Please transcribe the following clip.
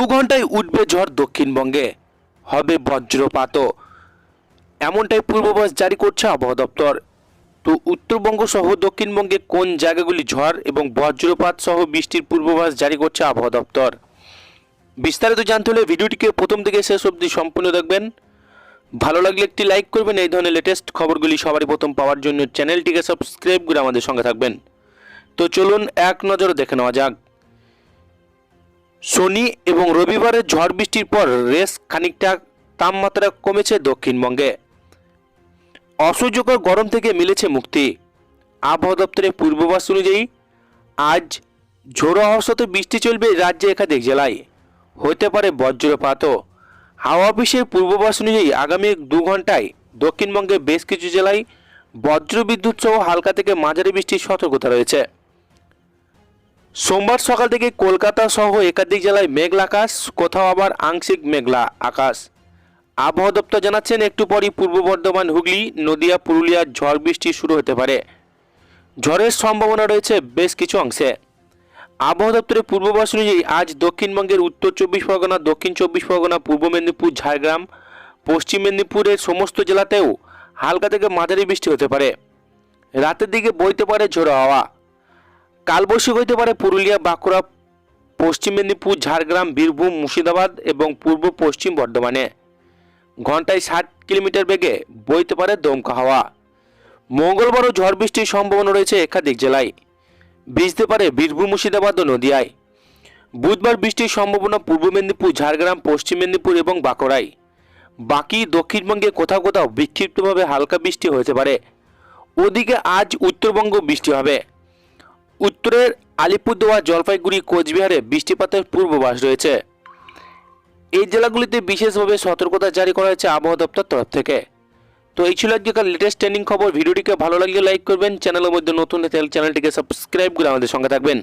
দু ঘন্টায় উঠবে ঝড় দক্ষিণবঙ্গে। হবে বজ্রপাতও এমনটাই পূর্বাভাস জারি করছে আবহাওয়া দপ্তর। তো উত্তরবঙ্গ সহ দক্ষিণবঙ্গে কোন জায়গাগুলি ঝড় এবং বজ্রপাত সহ বৃষ্টির পূর্বাভাস জারি করছে আবহাওয়া দপ্তর? বিস্তারিত জানতে হলে ভিডিওটিকে প্রথম থেকে শেষ অবধি সম্পূর্ণ দেখবেন। ভালো লাগলে একটি লাইক করবেন, এই ধরনের লেটেস্ট খবরগুলি সবারই প্রথম পাওয়ার জন্য চ্যানেলটিকে সাবস্ক্রাইব করে আমাদের সঙ্গে থাকবেন। তো চলুন এক নজরে দেখে নেওয়া যাক। শনি এবং রবিবারের ঝড় বৃষ্টির পর রেস খানিকটা তাপমাত্রা কমেছে দক্ষিণবঙ্গে। অসহ্যকর গরম থেকে মিলেছে মুক্তি। আবহাওয়া দপ্তরের পূর্বাভাস অনুযায়ী, আজ ঝোড়ো হওয়ার সাথে বৃষ্টি চলবে রাজ্যে একাধিক জেলায়। হতে পারে বজ্রপাতও হাওয়া অফিসের পূর্বাভাস অনুযায়ী আগামী দু ঘন্টায় দক্ষিণবঙ্গে বেশ কিছু জেলায় বজ্রবিদ্যুৎ সহ হালকা থেকে মাঝারি বৃষ্টির সতর্কতা রয়েছে। সোমবার সকাল থেকে কলকাতা সহ একাধিক জেলায় মেঘলা আকাশ, কোথাও আবার আংশিক মেঘলা আকাশ। আবহাওয়া দপ্তর জানাচ্ছেন, একটু পরই পূর্ব বর্ধমান, হুগলি, নদিয়া, পুরুলিয়ার ঝড় বৃষ্টি শুরু হতে পারে। ঝড়ের সম্ভাবনা রয়েছে বেশ কিছু অংশে। আবহাওয়া দপ্তরের পূর্বাভাস অনুযায়ী আজ দক্ষিণবঙ্গের উত্তর চব্বিশ পরগনা, দক্ষিণ চব্বিশ পরগনা, পূর্ব মেদিনীপুর, ঝাড়গ্রাম, পশ্চিম মেদিনীপুরের সমস্ত জেলাতেও হালকা থেকে মাঝারি বৃষ্টি হতে পারে। রাতের দিকে বইতে পারে ঝোড়ো হাওয়া। কালবৈশাখী হইতে পারে পুরুলিয়া, বাঁকুড়া, পশ্চিম মেদিনীপুর, ঝাড়গ্রাম, বীরভূম, মুর্শিদাবাদ এবং পূর্ব পশ্চিম বর্ধমানে। ঘন্টায় ষাট কিলোমিটার বেগে বইতে পারে দমকা হাওয়া। মঙ্গলবারও ঝড় বৃষ্টির সম্ভাবনা রয়েছে একাধিক জেলায়। ভিজতে পারে বীরভূম, মুর্শিদাবাদ ও নদিয়ায়। বুধবার বৃষ্টির সম্ভাবনা পূর্ব মেদিনীপুর, ঝাড়গ্রাম, পশ্চিম মেদিনীপুর এবং বাঁকুড়ায়। বাকি দক্ষিণবঙ্গে কোথাও কোথাও বিক্ষিপ্তভাবে হালকা বৃষ্টি হতে পারে। ওদিকে আজ উত্তরবঙ্গ বৃষ্টি হবে। উত্তরের আলিপুরদুয়ার জলপাইগুড়ি কোচবিহারে বৃষ্টিপাতের পূর্বাভাস রয়েছে। এই জেলাগুলিতে বিশেষভাবে সতর্কতা জারি করা হয়েছে আবহাওয়া দপ্তর তরফ থেকে। তো এই ছিল আজকে লেটেস্ট ট্রেন্ডিং খবর। ভিডিওটিকে ভালো লাগলে লাইক করবেন। চ্যানেলের মধ্যে নতুন চ্যানেলটিকে সাবস্ক্রাইব করে আমাদের সঙ্গে থাকবেন।